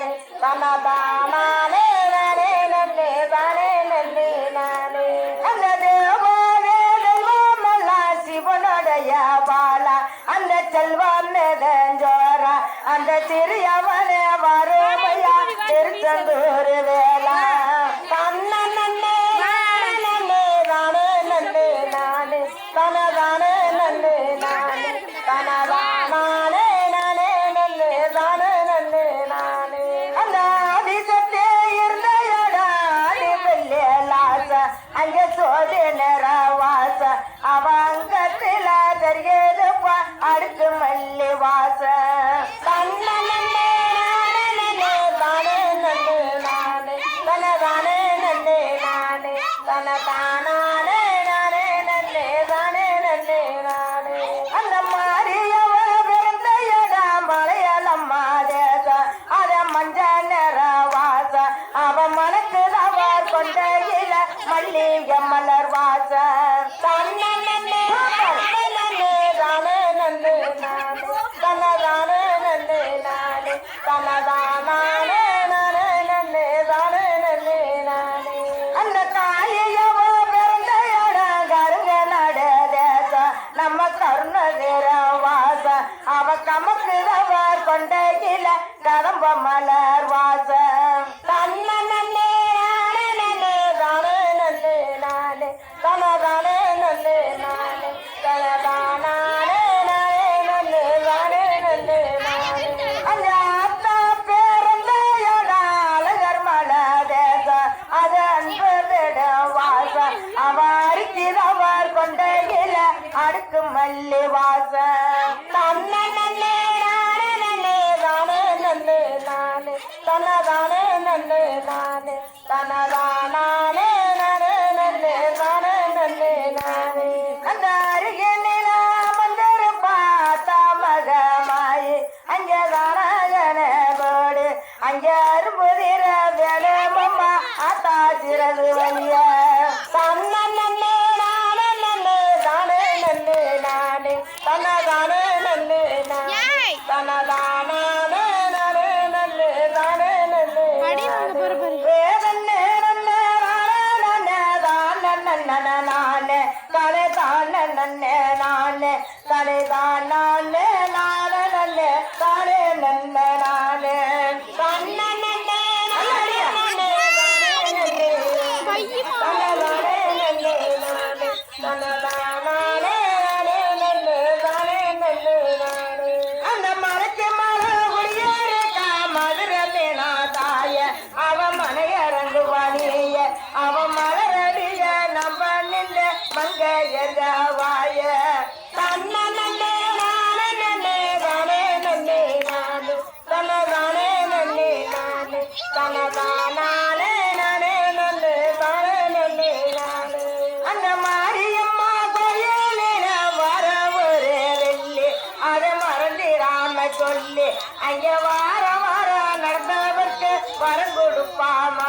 நானே தனதானே நானே நன்னே தானே நன்னே நானே அந்த தேவாவே தெய்வமெல்லாம் சிவனுடைய பாலா அந்த செல்வம் நெதஞ்சோரா அந்த சிறியவனே அங்கே சோதி நிறவாச அவங்கத்தில தெரியதுப்பா அடுத்து மல்லி வாச. தன்ன தனதானே நன்னே நானே தனதானே நானே நன்னே தானே நன்னே நானே. அந்த மாரியவ பிறந்த இடம் தேச அத மஞ்ச நிற வாச மனக்கு கொண்டையில மல்லிகை மலர் வாச. அவ கதம்ப மலர் வாசம் தன்ன நன்னே கொண்டையில அடுக்கு மல்லி வாச தன்ன நன்னே நானே நன்னே தானே நன்னே நானே. தனதானே நன்னே நானே. தனதானே நானே நன்னே தானே நன்னே நானே. அந்த அருகில மந்திருப்பா தாமகமாயி அங்கே தானகன போடு அங்கே அரும்புதிர வேணுமம்மா ஆத்தா சிறது வழியா. தலை தனதானே நானே நன்னே தானே நன்னே நானே அந்த மலைக்கு மலை குடியேறிக்கா மதுரை மீனா தாய. அவ மனையரங்கு வழிய மலரடிய நம்ம நின்ற மங்கையர் மறந்திராம சொல்லி அங்க வார வார நடந்தவர்க்கு வரம் கொடுப்பாமா?